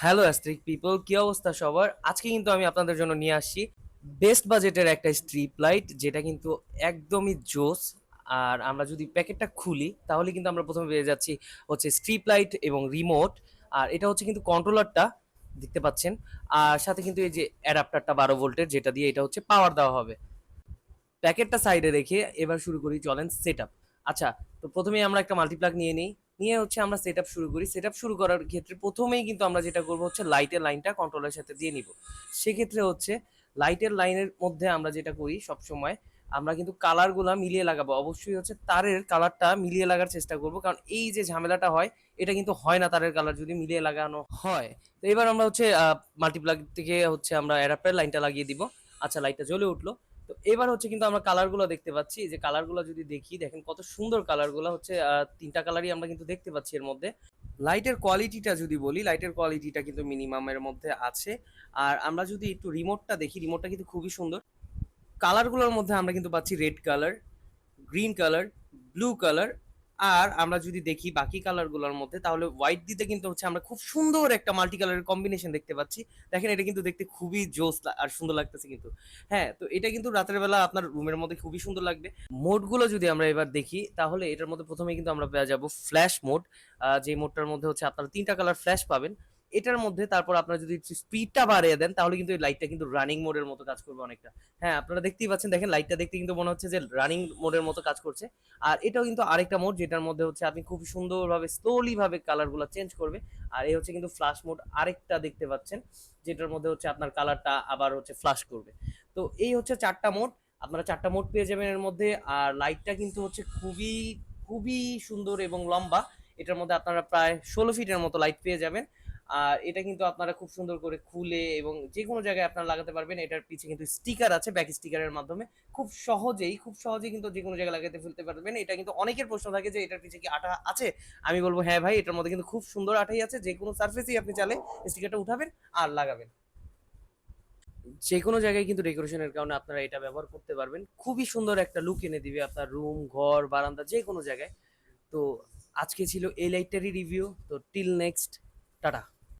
Hello অ্যাস্ট্রিক people কি অবস্থা সবার? আজকে কিন্তু আমি আপনাদের জন্য নিয়ে আসছি বেস্ট বাজেটের একটা স্ট্রিপ লাইট যেটা কিন্তু একদমই জোস। আর আমরা যদি প্যাকেটটা খুলি, তাহলে কিন্তু আমরা প্রথমে পেয়ে যাচ্ছি হচ্ছে স্ট্রিপ লাইট এবং রিমোট আর এটা হচ্ছে কিন্তু কন্ট্রোলারটা দেখতে পাচ্ছেন। আর সাথে কিন্তু এই যে অ্যাডাপ্টারটা বারো ভোল্টের যেটা দিয়ে এটা হচ্ছে পাওয়ার দেওয়া হবে। প্যাকেটটা সাইডে রেখে এবার শুরু করি, চলেন সেট আচ্ছা তো প্রথমেই আমরা একটা মাল্টিপ্লাগ নিয়ে নিই। নিয়ে হচ্ছে আমরা সেট শুরু করি। সেট শুরু করার ক্ষেত্রে প্রথমেই কিন্তু আমরা যেটা করব হচ্ছে লাইটের লাইনটা কন্ট্রোলের সাথে দিয়ে নিব। সেক্ষেত্রে হচ্ছে লাইটের লাইনের মধ্যে আমরা যেটা করি সব সময় আমরা কিন্তু কালারগুলো মিলিয়ে লাগাবো। অবশ্যই হচ্ছে তারের কালারটা মিলিয়ে লাগার চেষ্টা করব। কারণ এই যে ঝামেলাটা হয়, এটা কিন্তু হয় না তারের কালার যদি মিলিয়ে লাগানো হয়। তো এবার আমরা হচ্ছে মাল্টিপ্লাগ থেকে হচ্ছে আমরা অ্যাডাপ্টার লাইনটা লাগিয়ে দিব। আচ্ছা লাইটটা জ্বলে উঠল। তো এবার হচ্ছে কিন্তু আমরা কালারগুলো দেখতে পাচ্ছি। যে কালারগুলো যদি দেখি, দেখেন কত সুন্দর কালারগুলো হচ্ছে তিনটা কালারই আমরা কিন্তু দেখতে পাচ্ছি এর মধ্যে। লাইটের কোয়ালিটিটা যদি বলি লাইটের কোয়ালিটিটা কিন্তু মিনিমামের মধ্যে আছে। আর আমরা যদি একটু রিমোটটা দেখি রিমোটটা কিন্তু খুবই সুন্দর। কালারগুলোর মধ্যে আমরা কিন্তু পাচ্ছি red colour green colour blue colour আর আমরা যদি দেখি বাকি কালারগুলোর মধ্যে, তাহলে হোয়াইট দিতে কিন্তু হচ্ছে আমরা খুব সুন্দর একটা মাল্টি কালারের কম্বিনেশন দেখতে পাচ্ছি। দেখেন এটা কিন্তু দেখতে খুবই জোস আর সুন্দর লাগতেছে কিন্তু। হ্যাঁ তো এটা কিন্তু রাতের বেলা আপনার রুমের মধ্যে খুবই সুন্দর লাগবে। মোডগুলো যদি আমরা এবার দেখি, তাহলে এটার মধ্যে প্রথমে কিন্তু আমরা পেয়ে যাব ফ্ল্যাশ মোড যে মোডটার মধ্যে হচ্ছে আপনারা তিনটা কালার ফ্ল্যাশ পাবেন। এটার মধ্যে তারপর আপনারা যদি স্পিডটা বাড়িয়ে দেন, তাহলে কিন্তু এই লাইটটা কিন্তু রানিং মোডের মতো কাজ করবে অনেকটা। হ্যাঁ আপনারা দেখতেই পাচ্ছেন, দেখেন লাইটটা দেখতে কিন্তু মনে হচ্ছে যে রানিং মোডের মতো কাজ করছে। আর এটাও কিন্তু আরেকটা মোড যেটার মধ্যে হচ্ছে আপনি খুব সুন্দরভাবে স্লোলি ভাবে কালারগুলো চেঞ্জ করবে। আর এই হচ্ছে কিন্তু ফ্লাশ মোড আরেকটা দেখতে পাচ্ছেন, যেটার মধ্যে হচ্ছে আপনার কালারটা আবার হচ্ছে ফ্লাশ করবে। তো এই হচ্ছে চারটা মোড আপনারা চারটা মোড পেয়ে যাবেন এর মধ্যে। আর লাইটটা কিন্তু হচ্ছে খুবই খুবই সুন্দর এবং লম্বা। এটার মধ্যে আপনারা প্রায় ষোলো ফিটের মতো লাইট পেয়ে যাবেন। আর এটা কিন্তু আপনারা খুব সুন্দর করে খুলে এবং যে কোনো জায়গায় আপনারা লাগাতে পারবেন। এটার পিছে কিন্তু স্টিকার আছে ব্যাক স্টিকারের মাধ্যমে। খুব সহজেই খুব সহজেই কিন্তু যে কোনো জায়গায় লাগাতে ফেলতে পারবেন। এটা কিন্তু অনেকের প্রশ্ন থাকে যে, এটার পিছে কি আঠা আছে? আমি বলব হ্যাঁ ভাই, এটার মধ্যে কিন্তু খুব সুন্দর আঠাই আছে। যে কোনো সার্ফেসেই আপনি চালে স্টিকারটা উঠাবেন আর লাগাবেন। যে কোনো জায়গায় কিন্তু ডেকোরেশনের কারণে আপনারা এটা ব্যবহার করতে পারবেন। খুবই সুন্দর একটা লুক এনে দিবে আপনার রুম ঘর, বারান্দা যে কোনো জায়গায়। তো আজকে ছিল এই লাইটটারই রিভিউ তো টিল নেক্সট টাটা।